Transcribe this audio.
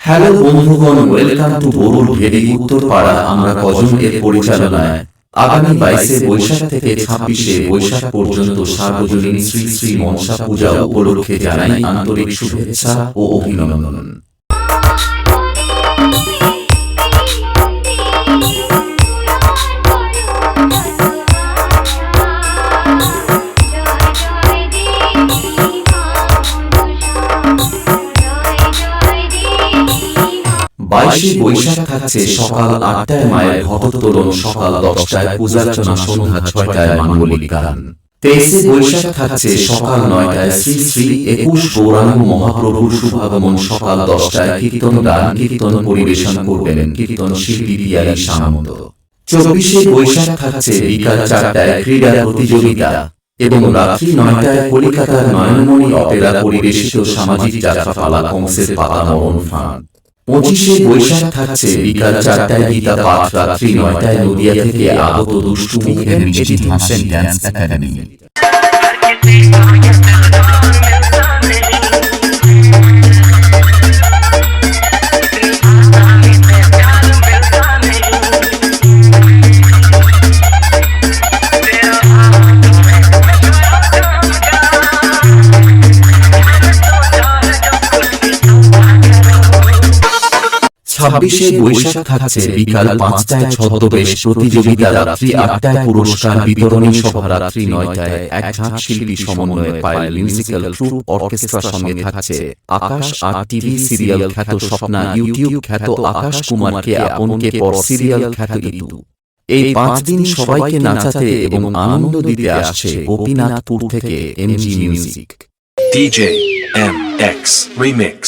Hello বন্ধুগণ welcome to বরুল ভেরি উত্তরপাড়া আমরা কজন এর পরিচালনায়? আগামী বাইশে বৈশাখ থেকে ছাব্বিশে বৈশাখ পর্যন্ত সার্বজনীন শ্রী শ্রী মনসা পূজা উপলক্ষে জানাই আন্তরিক শুভেচ্ছা ও অভিনন্দন। বাইশে বৈশাখ থাকছে সকাল আটটায় মায়ের সকাল দশটায়। পূজার্চনা সন্ধ্যা ছয়টায় মাঙ্গলিক গান। তেইশে বৈশাখ থাকছে সকাল নয়টায় শ্রী শ্রী একুশ গৌরাঙ্গ মহাপ্রভুর শুভাগমন সকাল দশটায়। কীর্তন গান, কীর্তন পরিবেশন করবেন, কীর্তন শিল্পী সামন্ত। চব্বিশে বৈশাখ থাকছে বিকাল চারটায় ক্রীড়া প্রতিযোগিতা এবং রাত্রি নয়টায় কলিকাতার নয়নমণি অপেরা পরিবেশিত সামাজিক যাত্রাপালা কংসের পাতানো অনুষ্ঠান পঁচিশে বৈশাখ থাকছে, বিকাল চারটায় গীতা পাঠ রাত্রি নয়টায় নদিয়া থেকে আগত দুষ্টু মুখের মিষ্টি হাসেন ড্যান্স একাডেমি ছাব্বিশে বৈশাখ থাকছে বিকাল পাঁচটায় ছদ্মবেশ প্রতিযোগিতা রাত্রি আটটায় পুরস্কার বিতরণী সভা রাত্রি নয়টায় এক ঝাঁক শিল্পী সমন্বয়ে পায় মিউজিক্যাল ট্রুপ অর্কেস্ট্রার সঙ্গে থাকছে আকাশ আর টিভি সিরিয়াল খ্যাত স্বপ্না ইউটিউব খ্যাত আকাশ কুমারকে আপনকে পর সিরিয়াল খ্যাত ইতু এই পাঁচ দিন সবাইকে নাচাতে এবং আনন্দ দিতে আসছে গোপীনাথপুর থেকে MG music DJ MX Remix